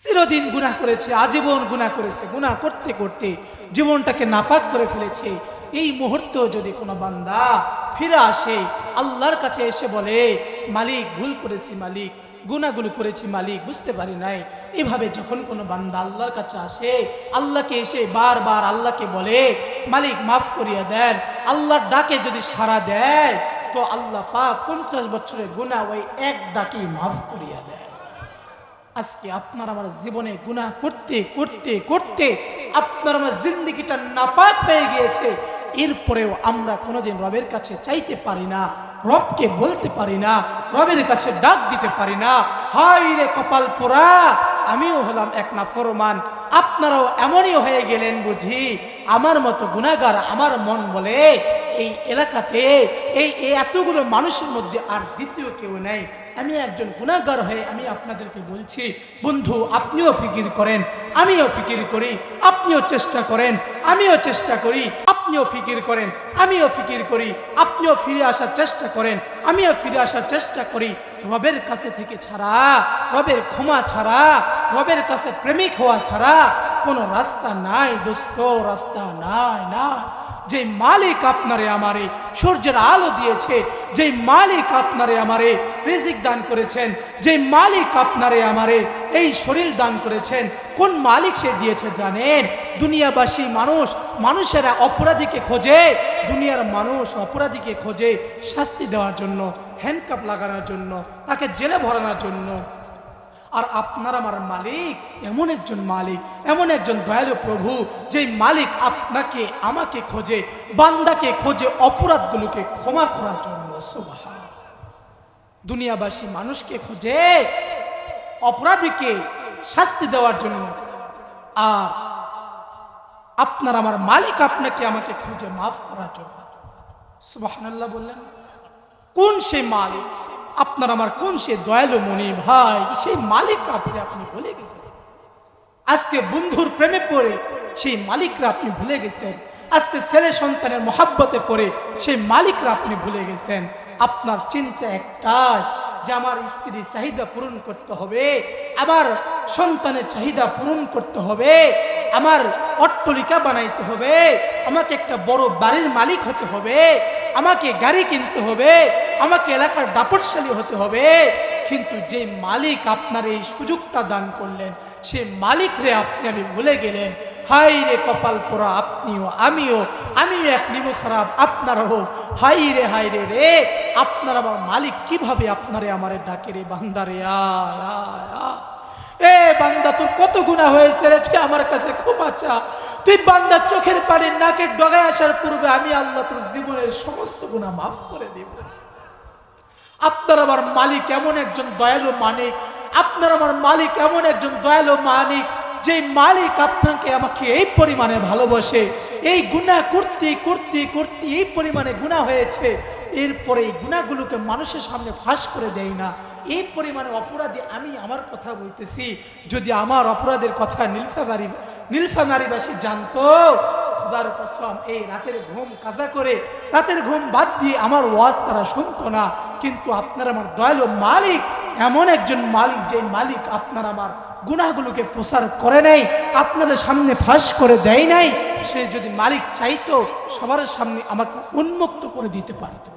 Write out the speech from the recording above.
চিরদিন গুনাহ করেছে, আজীবন গুনাহ করেছে, গুনাহ করতে করতে জীবনটাকে নাপাক করে ফেলেছে। এই মুহূর্ত যদি কোনো বান্দা ফিরে আসে, আল্লাহর কাছে এসে বলে, মালিক, ভুল করেছি মালিক, গুনাহগুলো করেছি মালিক, বুঝতে পারি নাই। এভাবে যখন কোনো বান্দা আল্লাহর কাছে আসে, আল্লাহকে এসে বারবার আল্লাহকে বলে, মালিক, মাফ করিয়া দেন, আল্লাহর ডাকে যদি সাড়া দেয়, তো আল্লাহ পাক পঞ্চাশ বছরের গুনাহ ওই এক ডাকেই মাফ করিয়া দেয় আজকে আপনার আমার জীবনে গুনাহ করতে করতে করতে আপনার আমার জিন্দগিটা নাপাক হয়ে গিয়েছে। এরপরেও আমরা কোনোদিন রবের কাছে চাইতে পারি না, রবকে বলতে পারি না, রবের কাছে ডাক দিতে পারি না। হাই রে কপাল পোড়া, আমিও হলাম এক না ফরমান আপনারাও এমনই হয়ে গেলেন বুঝি। আমার মতো গুণাগার আমার মন বলে এই এলাকাতে এই এতগুলো মানুষের মধ্যে আর দ্বিতীয় কেউ নেই। আমি একজন গুণাগার হয়ে আমি আপনাদেরকে বলছি, বন্ধু, আপনিও ফিকির করেন, আমিও ফিকির করি, আপনিও চেষ্টা করেন, আমিও চেষ্টা করি, আপনিও ফিকির করেন, আমিও ফিকির করি, আপনিও ফিরে আসার চেষ্টা করেন, আমিও ফিরে আসার চেষ্টা করি। রবের কাছে থেকে ছাড়া, রবের ক্ষমা ছাড়া, রবের কাছে প্রেমিক হওয়া ছাড়া কোনো রাস্তা নাই, দোস্ত, রাস্তা নাই, না। যে মালিক আপনারে আমারে সূর্যের আলো দিয়েছে যে মালিক আপনারে আমারে রিজিক দান করেছেন যে মালিক আপনারে আমারে এই শরীর দান করেছেন, কোন মালিক সে দিয়েছে জানেন? দুনিয়াবাসী মানুষ, মানুষেরা অপরাধীকে খোঁজে, দুনিয়ার মানুষ অপরাধীকে খোঁজে শাস্তি দেওয়ার জন্য হ্যান্ডকাপ লাগানোর জন্য, তাকে জেলে ভরানোর জন্য। আর আপনার আমার মালিক, এমন একজন মালিক, এমন একজন দয়ালু প্রভু যে মালিক আপনাকে, আমাকে খোঁজে, বান্দাকে খোঁজে, অপরাধগুলোকে ক্ষমা করার জন্য। দুনিয়াবাসী মানুষকে খোঁজে, অপরাধীকে শাস্তি দেওয়ার জন্য। আর আপনার আমার মালিক আপনাকে, আমাকে খুঁজে মাফ করার জন্য। সুবহানাল্লাহ বললেন, কোন সেই মালিক? আপনার আমার কোন সে দয়ালু মনি ভাই? সেই মালিক কাপড়ে আপনি ভুলে গেছেন। আজকে বন্ধুর প্রেমে পড়ে সেই মালিকরা আপনি ভুলে গেছেন। আজকে ছেলে সন্তানের মহাব্বতে পড়ে সেই মালিকরা আপনি ভুলে গেছেন। আপনার চিন্তা একটাই যে আমার স্ত্রীর চাহিদা পূরণ করতে হবে, আমার সন্তানের চাহিদা পূরণ করতে হবে, আমার অট্টলিকা বানাইতে হবে, আমাকে একটা বড় বাড়ির মালিক হতে হবে আমাকে গাড়ি কিনতে হবে, আমাকে এলাকার দাপটশালী হতে হবে। কিন্তু যে মালিক আপনার এই সুযোগটা দান করলেন, সে মালিক রে আপনি, আমি ভুলে গেলেন। হাই রে কপাল পোড়া, আপনিও, আমিও আমিও এক নিমু খারাপ, আপনারও হাই রে হাই রে রে, আপনার আমার মালিক কীভাবে আপনারে আমারে ডাকে রে বান্দারে আয় এ বান্দা, তোর কত গুণা হয়েছে রে? তুই আমার কাছে ক্ষমা চা। তুই বান্দা চোখের পানি নাকের ডগায় আসার পূর্বে আমি আল্লাহ তোর জীবনের সমস্ত গুণা মাফ করে দিব। আপনার আমার মালিক এমন একজন দয়ালু মালিক আপনার আমার মালিক এমন একজন দয়ালু মালিক যে মালিক আপনাকে আমাকে এই পরিমাণে ভালোবাসে, এই গুণা করতে করতে করতে এই পরিমাণে গুণা হয়েছে, এরপরে এই গুণাগুলোকে মানুষের সামনে ফাঁস করে দেয় না। এই পরিমাণে অপরাধী আমি আমার কথা বলতেছি। যদি আমার অপরাধের কথা নীলফামারি, নীলফামারিবাসী জানতো, খোদার কসম, এই রাতের ঘুম কাজা করে, রাতের ঘুম বাদ দিয়ে আমার ওয়াজ তারা শুনতো না। কিন্তু আপনার আমার দয়ালু মালিক, এমন একজন মালিক যে মালিক আপনার আমার গুনাহগুলোকে প্রচার করে নাই, আপনাদের সামনে ফাঁস করে দেয় নাই, সে যদি মালিক চাইতো, সবার সামনে আমাকে উন্মুক্ত করে দিতে পারতো।